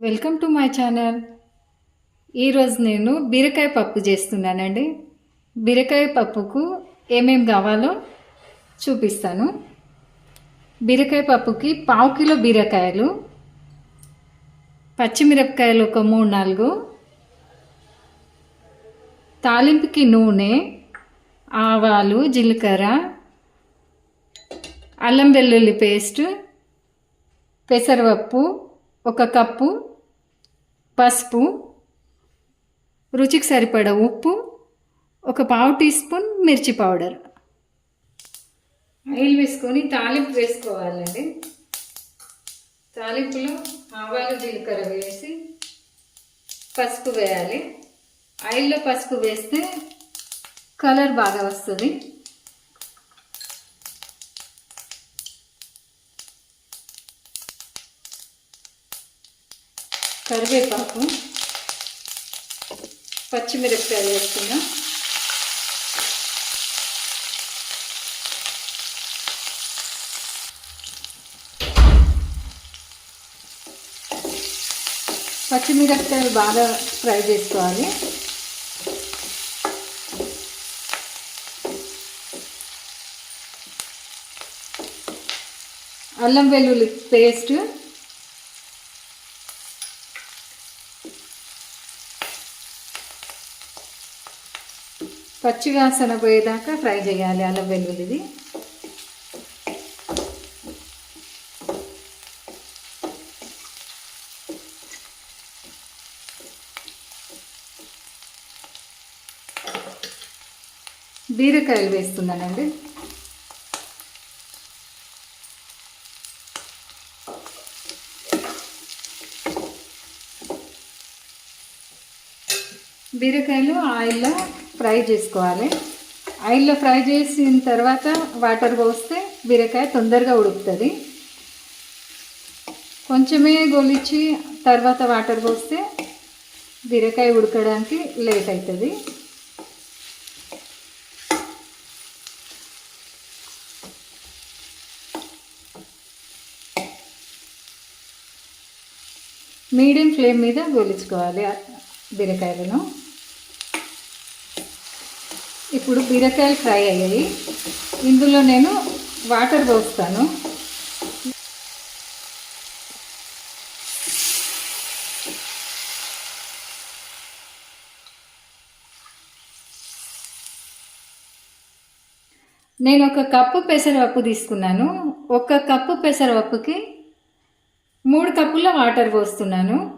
Welcome to my channel. ఈరోజు నేను బీరకాయ పప్పు చేస్తున్నానండి. బీరకాయ పప్పుకు ఏమేం కావాలో చూపిస్తాను. బీరకాయ పప్పుకి పావు కిలో బీరకాయలు పచ్చిమిరపకాయలు ఒక మూడు నాలుగు తాలింపుకి నూనె ఆవాలు జీలకర్ర అల్లం వెల్లుల్లి పేస్ట్ పెసరపప్పు ఒక కప్పు పసుపు రుచికి సరిపడ ఉప్పు ఒక పావు టీ స్పూన్ మిర్చి పౌడర్. ఆయిల్ వేసుకొని తాలింపు వేసుకోవాలండి. తాలింపులో ఆవాలు జీలకర్ర వేసి పసుపు వేయాలి. ఆయిల్లో పసుపు వేస్తే కలర్ బాగా వస్తుంది. కరివేపాకు పచ్చిమిరపకాయలు వేసుకుందాం. పచ్చిమిరపకాయలు బాగా ఫ్రై చేసుకోవాలి. అల్లం వెల్లుల్లి పేస్ట్ పచ్చివాసన పోయేదాకా ఫ్రై చేయాలి అల్లం వెల్లుల్లిది. బీరకాయలు వేస్తున్నానండి. బీరకాయలు ఆయిల్లో ఫ్రై చేసుకోవాలి. ఆయిల్లో ఫ్రై చేసిన తర్వాత వాటర్ పోస్తే బీరకాయ తొందరగా ఉడుకుతుంది. కొంచెమే గోలిచ్చి తర్వాత వాటర్ పోస్తే బీరకాయ ఉడకడానికి లేట్ అవుతుంది మీడియం ఫ్లేమ్ మీద గోలించుకోవాలి బీరకాయలను. ఇప్పుడు బీరకాయలు ఫ్రై అయ్యాయి. ఇందులో నేను వాటర్ పోస్తాను. నేను ఒక కప్పు పెసరపప్పు తీసుకున్నాను. ఒక కప్పు పెసరపప్పుకి మూడు కప్పుల వాటర్ పోస్తున్నాను.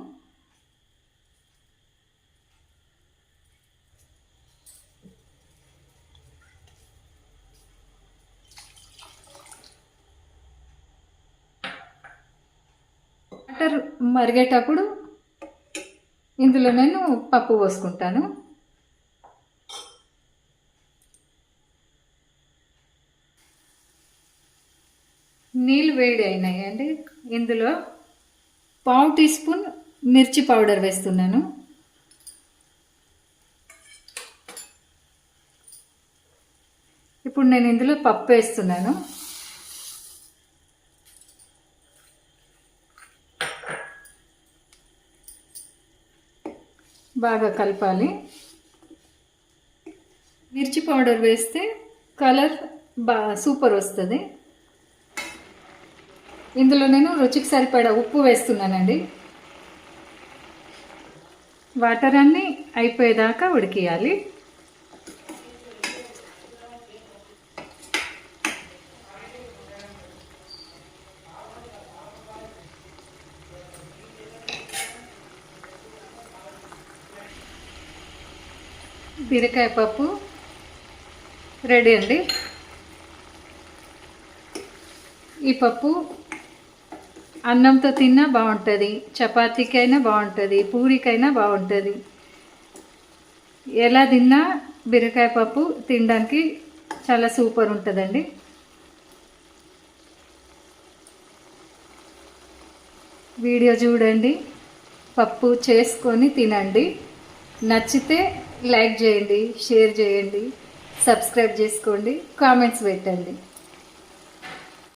వాటర్ మరిగేటప్పుడు ఇందులో నేను పప్పు పోసుకుంటాను. నీళ్ళు వేడి అయినాయండి. ఇందులో పావు టీ స్పూన్ మిర్చి పౌడర్ వేస్తున్నాను. ఇప్పుడు నేను ఇందులో పప్పు వేస్తున్నాను. బాగా కలపాలి. మిర్చి పౌడర్ వేస్తే కలర్ బా సూపర్ వస్తుంది. ఇందులో నేను రుచికి సరిపడా ఉప్పు వేస్తున్నానండి. వాటర్ అన్నీ అయిపోయేదాకా ఉడికియాలి. బీరకాయ పప్పు రెడీ అండి. ఈ పప్పు అన్నంతో తిన్నా బాగుంటుంది చపాతీకైనా బాగుంటుంది పూరికైనా బాగుంటుంది. ఎలా తిన్నా బీరకాయ పప్పు తినడానికి చాలా సూపర్ ఉంటుందండి. వీడియో చూడండి పప్పు చేసుకొని తినండి. నచ్చితే లైక్ చేయండి షేర్ చేయండి సబ్స్క్రైబ్ చేసుకోండి కామెంట్స్ పెట్టండి.